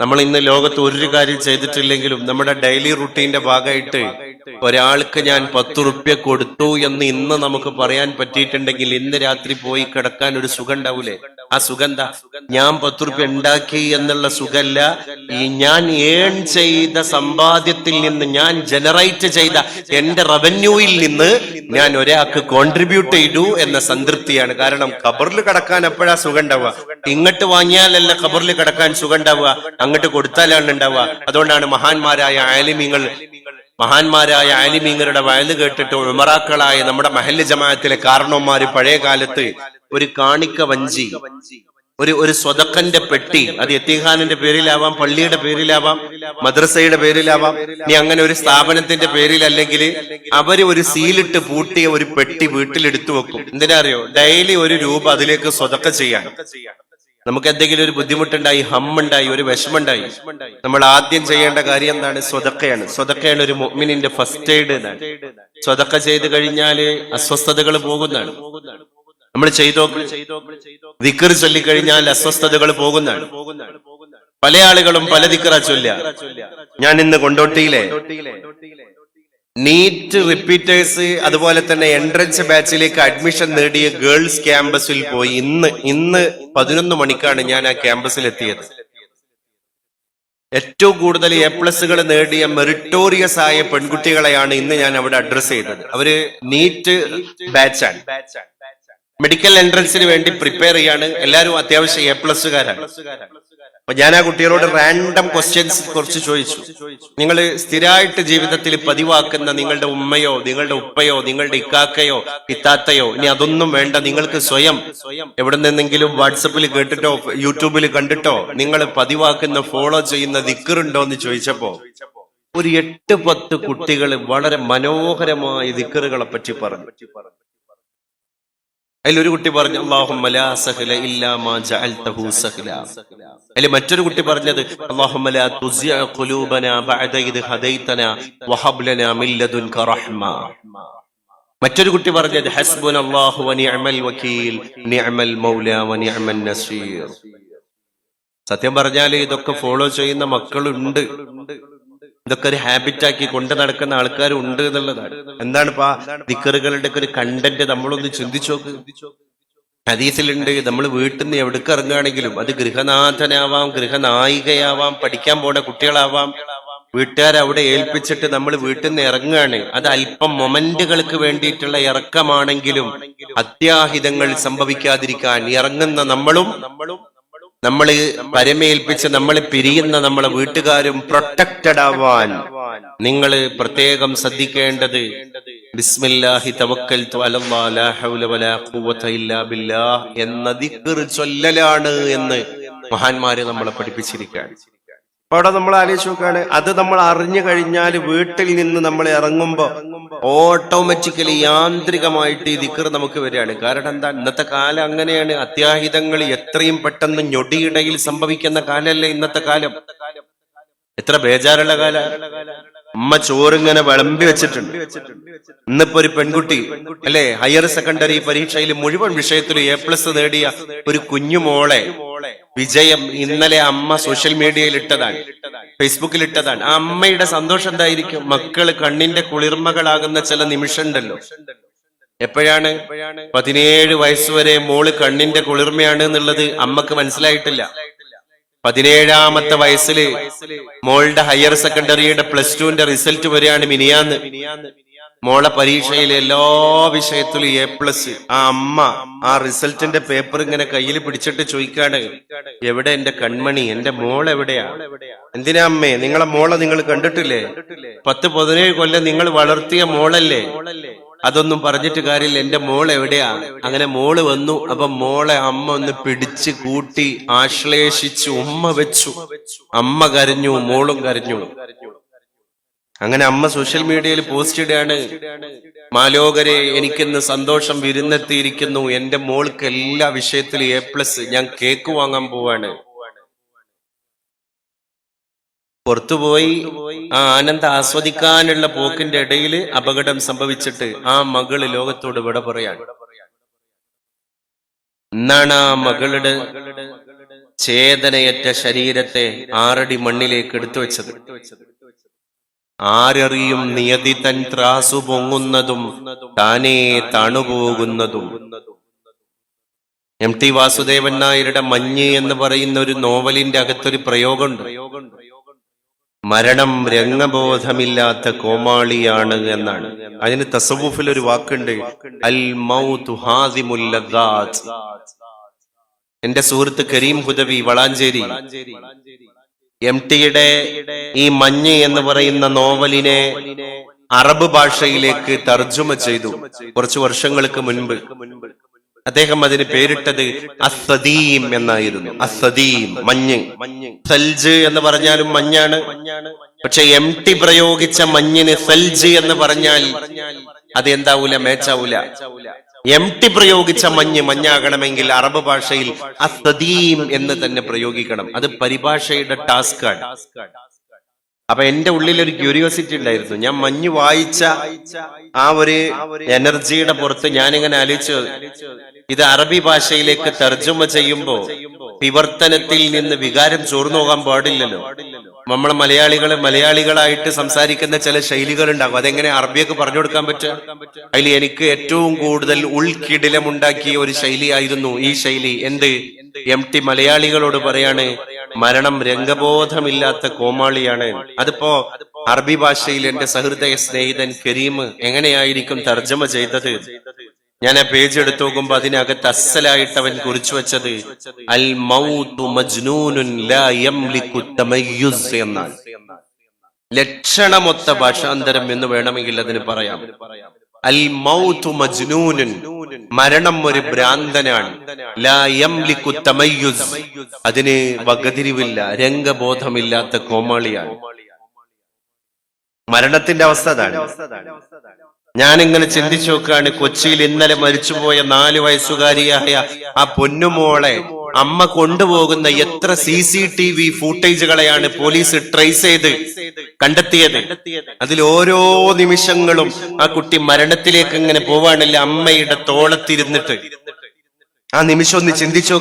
നമ്മൾ ഇന്ന് ലോകത്ത് ഒരു കാര്യം ചെയ്തിട്ടില്ലെങ്കിലും നമ്മുടെ ഡെയിലി റുട്ടീന്റെ ഭാഗമായിട്ട് ഒരാൾക്ക് ഞാൻ പത്ത് റുപ്യ കൊടുത്തു എന്ന് ഇന്ന് നമുക്ക് പറയാൻ പറ്റിയിട്ടുണ്ടെങ്കിൽ ഇന്ന് രാത്രി പോയി കിടക്കാൻ ഒരു സുഖം ഉണ്ടാവൂലേ? ആ സുഗന്ധ ഞാൻ പത്ത് റുപ്യ ഉണ്ടാക്കി എന്നുള്ള സുഖല്ല. ഈ ഞാൻ ഏൺ ചെയ്ത സമ്പാദ്യത്തിൽ നിന്ന് ഞാൻ ജനറേറ്റ് ചെയ്ത എന്റെ റവന്യൂയിൽ നിന്ന് ഞാൻ ഒരാൾക്ക് കോൺട്രിബ്യൂട്ട് ചെയ്തു എന്ന സംതൃപ്തിയാണ്. കാരണം കബറിൽ കിടക്കാൻ എപ്പോഴാ സുഖം ഉണ്ടാവുക ഇങ്ങോട്ട് വാങ്ങിയാലല്ല കബറിൽ കിടക്കാൻ സുഖം ഉണ്ടാവുക അങ്ങോട്ട് കൊടുത്താലാണ് ഉണ്ടാവുക. അതുകൊണ്ടാണ് മഹാന്മാരായ ആലിമീങ്ങൾ മഹാന്മാരായ ആലിമീങ്ങളുടെ വയൽ കേട്ടിട്ട് ഉമറാക്കളായ നമ്മുടെ മഹല്ല് ജമാഅത്തിലെ കാരണവന്മാര് പഴയ കാലത്ത് ഒരു കാണിക്ക വഞ്ചി ഒരു ഒരു സ്വതക്കന്റെ പെട്ടി അത് എത്തിഖാനിന്റെ പേരിലാവാം പള്ളിയുടെ പേരിലാവാം മദ്രസയുടെ പേരിലാവാം നീ അങ്ങനെ ഒരു സ്ഥാപനത്തിന്റെ പേരിൽ അല്ലെങ്കിൽ അവർ ഒരു സീലിട്ട് പൂട്ടിയ ഒരു പെട്ടി വീട്ടിലെടുത്തു വെക്കും. എന്തിനാ അറിയോ? ഡെയിലി ഒരു രൂപ അതിലേക്ക് സ്വതക്ക ചെയ്യാൻ. നമുക്ക് എന്തെങ്കിലും ഒരു ബുദ്ധിമുട്ടുണ്ടായി ഹമ്മുണ്ടായി ഒരു വിഷമുണ്ടായി നമ്മൾ ആദ്യം ചെയ്യേണ്ട കാര്യം എന്താണ്? സ്വതക്കയാണ്. സ്വതക്കയാണ് ഒരു മുഅ്മിനിന്റെ ഫസ്റ്റ് എയ്ഡ് സ്വതക്ക ചെയ്ത് കഴിഞ്ഞാൽ അസ്വസ്ഥതകൾ പോകുന്നതാണ്. നമ്മൾ ചെയ്തോ ദിക്കർ ചൊല്ലിക്കഴിഞ്ഞാൽ അസ്വസ്ഥതകൾ പോകുന്നതാണ്. പല ആളുകളും പല ദിക്കറ ചൊല്ല ഞാൻ ഇന്ന് കൊണ്ടോട്ടിയിലെ നീറ്റ് റിപ്പീറ്റേഴ്സ് അതുപോലെ തന്നെ എൻട്രൻസ് ബാച്ചിലേക്ക് അഡ്മിഷൻ നേടിയ ഗേൾസ് ക്യാമ്പസിൽ പോയി. ഇന്ന് ഇന്ന് പതിനൊന്ന് മണിക്കാണ് ഞാൻ ആ ക്യാമ്പസിൽ എത്തിയത്. ഏറ്റവും കൂടുതൽ എ പ്ലസുകൾ നേടിയ മെറിറ്റോറിയസ് ആയ പെൺകുട്ടികളെയാണ് ഇന്ന് ഞാൻ അവിടെ അഡ്രസ് ചെയ്തത്. അവർ നീറ്റ് ബാച്ചാണ് മെഡിക്കൽ എൻട്രൻസിന് വേണ്ടി പ്രിപ്പയർ ചെയ്യാണ്. എല്ലാവരും അത്യാവശ്യം എ പ്ലസ്സുകാരാണ് അപ്പൊ ഞാൻ ആ കുട്ടികളോട് റാൻഡം ക്വസ്റ്റ്യൻസ് കുറച്ച് ചോദിച്ചു. നിങ്ങൾ സ്ഥിരമായിട്ട് ജീവിതത്തിൽ പതിവാക്കുന്ന നിങ്ങളുടെ ഉമ്മയോ നിങ്ങളുടെ ഉപ്പയോ നിങ്ങളുടെ ഇക്കാക്കയോ ഇത്താത്തയോ ഇനി അതൊന്നും വേണ്ട. നിങ്ങൾക്ക് സ്വയം എവിടെ നിന്നെങ്കിലും വാട്സപ്പിൽ കേട്ടിട്ടോ യൂട്യൂബിൽ കണ്ടിട്ടോ നിങ്ങൾ പതിവാക്കുന്ന ഫോളോ ചെയ്യുന്ന ദിക്കറുണ്ടോ എന്ന് ചോദിച്ചപ്പോ ഒരു എട്ട് പത്ത് കുട്ടികൾ വളരെ മനോഹരമായ ദിക്കറുകളെ പറ്റി പറഞ്ഞു. അതിലൊരു കുട്ടി പറഞ്ഞു അല്ലെ മറ്റൊരു കുട്ടി പറഞ്ഞത് മറ്റൊരു കുട്ടി പറഞ്ഞത് ഹസ്ബുൻ മൗല നസീർ. സത്യം പറഞ്ഞാൽ ഇതൊക്കെ ഫോളോ ചെയ്യുന്ന മക്കളുണ്ട്. ഇതൊക്കെ ഒരു ഹാബിറ്റ് ആക്കി കൊണ്ട് നടക്കുന്ന ആൾക്കാരുണ്ട് എന്നുള്ളതാണ്. എന്താണ് ഇപ്പൊ ദിക്കറുകളുടെ ഒക്കെ ഒരു കണ്ടന്റ് നമ്മളൊന്ന് ചിന്തിച്ചു നോക്ക്. ഹദീസിലുണ്ട് നമ്മൾ വീട്ടിൽ നിന്ന് എവിടേക്ക് ഇറങ്ങുകയാണെങ്കിലും അത് ഗൃഹനാഥനാവാം ഗൃഹനായികയാവാം പഠിക്കാൻ പോണ കുട്ടികളാവാം. വീട്ടുകാർ അവിടെ ഏൽപ്പിച്ചിട്ട് നമ്മൾ വീട്ടിൽ നിന്ന് ഇറങ്ങുകയാണ്. അത് അല്പം മൊമെന്റുകൾക്ക് വേണ്ടിയിട്ടുള്ള ഇറക്കമാണെങ്കിലും അത്യാഹിതങ്ങൾ സംഭവിക്കാതിരിക്കാൻ ഇറങ്ങുന്ന നമ്മളും നമ്മളും നമ്മൾ പരമേൽപ്പിച്ച് നമ്മൾ പിരിയുന്ന നമ്മളെ വീട്ടുകാരും പ്രൊട്ടക്റ്റഡ് ആവാൻ നിങ്ങൾ പ്രത്യേകം ശ്രദ്ധിക്കേണ്ടത് ബിസ്മില്ലാഹി ബില്ലാഹ് എന്ന ദിക്ർ ചൊല്ലലാണ് എന്ന് മഹാന്മാരെ നമ്മളെ പഠിപ്പിച്ചിരിക്കുകയാണ്. അപ്പൊ അവിടെ നമ്മൾ ആലോചിച്ച് നോക്കുകയാണ്. അത് നമ്മൾ അറിഞ്ഞു കഴിഞ്ഞാൽ വീട്ടിൽ നിന്ന് നമ്മൾ ഇറങ്ങുമ്പോൾ ഓട്ടോമാറ്റിക്കലി യാന്ത്രികമായിട്ട് ഈ ദിക്കർ നമുക്ക് വരികയാണ്. കാരണം എന്താ? ഇന്നത്തെ കാലം അങ്ങനെയാണ്. അത്യാഹിതങ്ങൾ എത്രയും പെട്ടെന്ന് ഞൊടിയിടയിൽ സംഭവിക്കുന്ന കാലല്ലേ ഇന്നത്തെ കാലം? എത്ര ബേജാറുള്ള കാല? അമ്മ ചോറിങ്ങനെ വിളമ്പി വെച്ചിട്ടുണ്ട്. ഇന്നിപ്പോ ഒരു പെൺകുട്ടി അല്ലെ? ഹയർ സെക്കൻഡറി പരീക്ഷയിൽ മുഴുവൻ വിഷയത്തിലും എ പ്ലസ് നേടിയ ഒരു കുഞ്ഞുമോളെ വിജയം ഇന്നലെ അമ്മ സോഷ്യൽ മീഡിയയിൽ ഇട്ടതാണ്. ഫേസ്ബുക്കിൽ ഇട്ടതാണ്. ആ അമ്മയുടെ സന്തോഷം എന്തായിരിക്കും? മക്കൾ കണ്ണിന്റെ കുളിർമകളാകുന്ന ചില നിമിഷം ഉണ്ടല്ലോ എപ്പോഴാണ്? പതിനേഴ് വയസ്സുവരെ മോൾ കണ്ണിന്റെ കുളിർമയാണ് എന്നുള്ളത് അമ്മയ്ക്ക് മനസ്സിലായിട്ടില്ല. പതിനേഴാമത്തെ വയസ്സിൽ മോളുടെ ഹയർ സെക്കൻഡറിയുടെ പ്ലസ് ടുവിന്റെ റിസൾട്ട് വരികയാണ് മിനിയാന്ന്. മോളെ പരീക്ഷയിൽ എല്ലാ വിഷയത്തിലും എ പ്ലസ് ആ അമ്മ ആ റിസൾട്ടിന്റെ പേപ്പർ ഇങ്ങനെ കയ്യിൽ പിടിച്ചിട്ട് ചോദിക്കാണ് എവിടെ എന്റെ കൺമണി? എന്റെ മോൾ എവിടെയാ? എന്തിനാ അമ്മേ? നിങ്ങളെ മോളെ നിങ്ങൾ കണ്ടിട്ടില്ലേ? പത്ത് പതിനേഴ് കൊല്ലം നിങ്ങൾ വളർത്തിയ മോളല്ലേ? അതൊന്നും പറഞ്ഞിട്ട് കാര്യമില്ല. എന്റെ മോൾ എവിടെയാ? അങ്ങനെ മോൾ വന്നു. അപ്പൊ മോളെ അമ്മ ഒന്ന് പിടിച്ച് കൂട്ടി ആശ്ലേഷിച്ചു ഉമ്മ വെച്ചു. അമ്മ കരഞ്ഞു മോളും കരഞ്ഞു. അങ്ങനെ അമ്മ സോഷ്യൽ മീഡിയയിൽ പോസ്റ്റ് ഇടുകയാണ്. മാലോകരെ എനിക്കിന്ന് സന്തോഷം വിരുന്നെത്തിയിരിക്കുന്നു. എന്റെ മോൾക്ക് എല്ലാ വിഷയത്തിലും എ പ്ലസ്. ഞാൻ കേക്ക് വാങ്ങാൻ പോവാണ്. പുറത്തുപോയി ആ ആനന്ദം ആസ്വദിക്കാനുള്ള പോക്കിന്റെ ഇടയിൽ അപകടം സംഭവിച്ചിട്ട് ആ മകൾ ലോകത്തോട് വിട പറയാണ് എന്നാണ് ആ മകളുടെ ചേതനയറ്റ ശരീരത്തെ ആറടി മണ്ണിലേക്ക് എടുത്തു വെച്ചത്. ആരറിയും നിയതി തൻ ത്രാസു പൊങ്ങുന്നതും താനേ തണുപോകുന്നതും. എം ടി വാസുദേവൻ നായരുടെ മഞ്ഞ് എന്ന് പറയുന്ന ഒരു നോവലിന്റെ അകത്തൊരു പ്രയോഗമുണ്ട്. മരണം രംഗബോധമില്ലാത്ത കോമാളിയാണ് എന്നാണ്. അതിന് തസവൂഫിൽ ഒരു വാക്കുണ്ട്. അൽ മൗതു. എന്റെ സുഹൃത്ത് കരീം ഹുദവി വളാഞ്ചേരി. എം ടിയുടെ ഈ മഞ്ഞ് എന്ന് പറയുന്ന നോവലിനെ അറബ് ഭാഷയിലേക്ക് തർജമ ചെയ്തു കുറച്ചു വർഷങ്ങൾക്ക് മുൻപ്. അദ്ദേഹം അതിന് പേരിട്ടത് അസദീം എന്നായിരുന്നു. അസദീം മഞ്ഞ്. സൽജ് എന്ന് പറഞ്ഞാലും മഞ്ഞാണ്. പക്ഷെ എം ടി പ്രയോഗിച്ച മഞ്ഞിന് സൽജ് എന്ന് പറഞ്ഞാൽ അത് എന്താവൂല മേച്ചാവൂല. എം ടി പ്രയോഗിച്ച മഞ്ഞ് മഞ്ഞാകണമെങ്കിൽ അറബ് ഭാഷയിൽ അസദീം എന്ന് തന്നെ പ്രയോഗിക്കണം. അത് പരിഭാഷയുടെ ടാസ്കാണ് അപ്പൊ എന്റെ ഉള്ളിൽ ഒരു ക്യൂരിയോസിറ്റി ഉണ്ടായിരുന്നു. ഞാൻ മഞ്ഞു വായിച്ച ആ ഒരു എനർജിയുടെ പുറത്ത് ഞാനിങ്ങനെ ആലോചിച്ചു. ഇത് അറബി ഭാഷയിലേക്ക് തർജമ ചെയ്യുമ്പോ വിവർത്തനത്തിൽ നിന്ന് വികാരം ചോർന്നു പോകാൻ പാടില്ലല്ലോ. നമ്മൾ മലയാളികൾ മലയാളികളായിട്ട് സംസാരിക്കുന്ന ചില ശൈലികൾ ഉണ്ടാകും അതെങ്ങനെ അറബിയൊക്കെ പറഞ്ഞു കൊടുക്കാൻ പറ്റുക? അതിൽ എനിക്ക് ഏറ്റവും കൂടുതൽ ഉൾക്കിടിലമുണ്ടാക്കിയ ഒരു ശൈലിയായിരുന്നു ഈ ശൈലി. എന്ത്? എം ടി മലയാളികളോട് പറയാണ് മരണം രംഗബോധമില്ലാത്ത കോമാളിയാണ്. അതിപ്പോ അറബി ഭാഷയിൽ എന്റെ സഹൃദയ സ്നേഹിതൻ കരീം എങ്ങനെയായിരിക്കും തർജമ ചെയ്തത്? ഞാൻ ആ പേജ് എടുത്തു നോക്കുമ്പോ അതിനകത്ത് അസലായിട്ട് അവൻ കുറിച്ചു വെച്ചത് അൽ മൗതു ലാ യംലിക്കു തമയ്യുസ് ലക്ഷണമൊത്ത ഭാഷാന്തരം എന്ന് വേണമെങ്കിൽ അതിന് പറയാം. അൽ മൗതു മജ്നൂനുൻ മരണം ഒരു ഭ്രാന്തനാണ്. അതിന് വകതിരിവില്ല രംഗബോധമില്ലാത്ത കോമാളിയാണ്. മരണത്തിന്റെ അവസ്ഥ അതാണ്. ഞാനിങ്ങനെ ചിന്തിച്ചു നോക്കുകയാണ് കൊച്ചിയിൽ ഇന്നലെ മരിച്ചുപോയ നാല് വയസ്സുകാരിയായ ആ പൊന്നുമോളെ അമ്മ കൊണ്ടുപോകുന്ന എത്ര സി സി ടി വി ഫൂട്ടേജുകളെയാണ് പോലീസ് ട്രേസ് ചെയ്ത് കണ്ടെത്തിയത്. അതിൽ ഓരോ നിമിഷങ്ങളും ആ കുട്ടി മരണത്തിലേക്ക് ഇങ്ങനെ പോവാണല്ലേ അമ്മയുടെ തോളത്തിരുന്നിട്ട്. ആ നിമിഷം ഒന്ന് ചിന്തിച്ചോ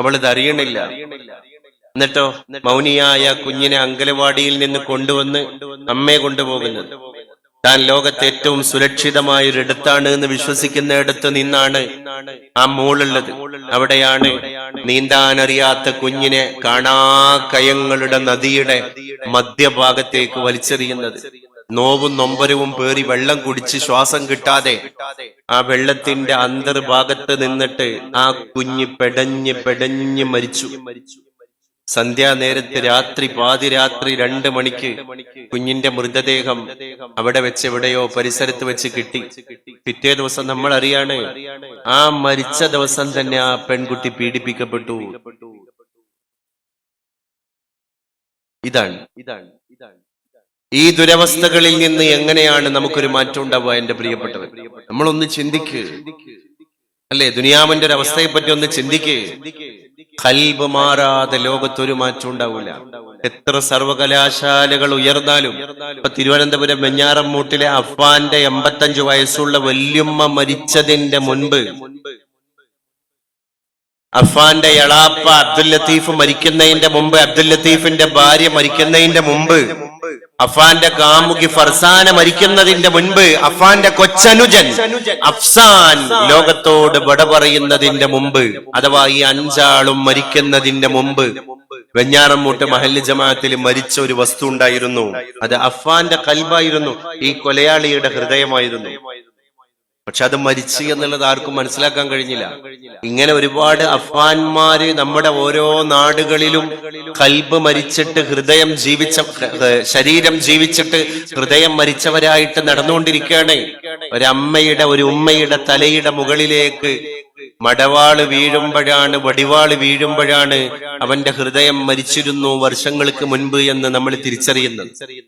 അവളിത് അറിയണില്ല. എന്നിട്ടോ മൗനിയായ കുഞ്ഞിനെ അങ്കലവാടിയിൽ നിന്ന് കൊണ്ടുവന്ന് അമ്മയെ കൊണ്ടുപോകുന്നത്. താൻ ലോകത്തെ ഏറ്റവും സുരക്ഷിതമായ ഒരിടത്താണ് എന്ന് വിശ്വസിക്കുന്നിടത്ത് നിന്നാണ് ആ മോളുള്ളത്. അവിടെയാണ് നീന്താൻ അറിയാത്ത കുഞ്ഞിനെ കാണാ കയങ്ങളുടെ നദിയുടെ മധ്യഭാഗത്തേക്ക് വലിച്ചെറിയുന്നത്. നോവും നൊമ്പരവും പേറി വെള്ളം കുടിച്ച് ശ്വാസം കിട്ടാതെ ആ വെള്ളത്തിന്റെ അന്തർഭാഗത്ത് നിന്നിട്ട് ആ കുഞ്ഞ് പെടഞ്ഞ് പെടഞ്ഞ് മരിച്ചു. സന്ധ്യാനേരത്ത് രാത്രി പാതിരാത്രി രണ്ട് മണിക്ക് കുഞ്ഞിന്റെ മൃതദേഹം അവിടെ വെച്ച് എവിടെയോ പരിസരത്ത് വെച്ച് കിട്ടി. പിറ്റേ ദിവസം നമ്മൾ അറിയാണ് ആ മരിച്ച ദിവസം തന്നെ ആ പെൺകുട്ടി പീഡിപ്പിക്കപ്പെട്ടു. ഇതാണ്. ഇതാണ് ഇതാണ് ഈ ദുരവസ്ഥകളിൽ നിന്ന് എങ്ങനെയാണ് നമുക്കൊരു മാറ്റം ഉണ്ടാവുക എന്റെ പ്രിയപ്പെട്ടവർ നമ്മളൊന്ന് ചിന്തിക്ക്. അല്ലേ ദുനിയാമന്റെ ഒരു അവസ്ഥയെ പറ്റി ഒന്ന് ചിന്തിക്ക്. കൽബ് മാറാതെ ലോകത്തൊരു മാറ്റം ഉണ്ടാവില്ല എത്ര സർവകലാശാലകൾ ഉയർന്നാലും ഇപ്പൊ തിരുവനന്തപുരം വെഞ്ഞാറമ്മൂട്ടിലെ അഫ്വാന്റെ എൺപത്തഞ്ചു വയസ്സുള്ള വല്യമ്മ മരിച്ചതിന്റെ മുൻപ് അഫ്വാന്റെ എളാപ്പ അബ്ദുൽ ലത്തീഫ് മരിക്കുന്നതിന്റെ മുമ്പ് അബ്ദുൽ ലത്തീഫിന്റെ ഭാര്യ മരിക്കുന്നതിന്റെ മുമ്പ് അഫാന്റെ കാമുകി ഫർസാന മരിക്കുന്നതിന്റെ മുൻപ് അഫാന്റെ കൊച്ചനുജൻ അഫ്സാൻ ലോകത്തോട് വിട പറയുന്നതിന്റെ മുമ്പ് അഥവാ ഈ അഞ്ചാളും മരിക്കുന്നതിന്റെ മുമ്പ് വെഞ്ഞാറമ്മൂട്ട് മഹല്ല് ജമാഅത്തിൽ മരിച്ച ഒരു വസ്തു ഉണ്ടായിരുന്നു. അത് അഫാന്റെ കൽബായിരുന്നു. ഈ കൊലയാളിയുടെ ഹൃദയമായിരുന്നു. പക്ഷെ അത് മരിച്ചു എന്നുള്ളത് ആർക്കും മനസ്സിലാക്കാൻ കഴിഞ്ഞില്ല. ഇങ്ങനെ ഒരുപാട് അഫ്വാൻമാര് നമ്മുടെ ഓരോ നാടുകളിലും കൽബ് മരിച്ചിട്ട് ഹൃദയം ജീവിച്ച ശരീരം ജീവിച്ചിട്ട് ഹൃദയം മരിച്ചവരായിട്ട് നടന്നുകൊണ്ടിരിക്കുകയാണ്. ഒരമ്മയുടെ ഒരു ഉമ്മയുടെ തലയുടെ മുകളിലേക്ക് മടവാൾ വീഴുമ്പോഴാണ് വടിവാൾ വീഴുമ്പോഴാണ് അവന്റെ ഹൃദയം മരിച്ചിരുന്നു വർഷങ്ങൾക്ക് മുൻപ് എന്ന് നമ്മൾ തിരിച്ചറിയുന്നത്.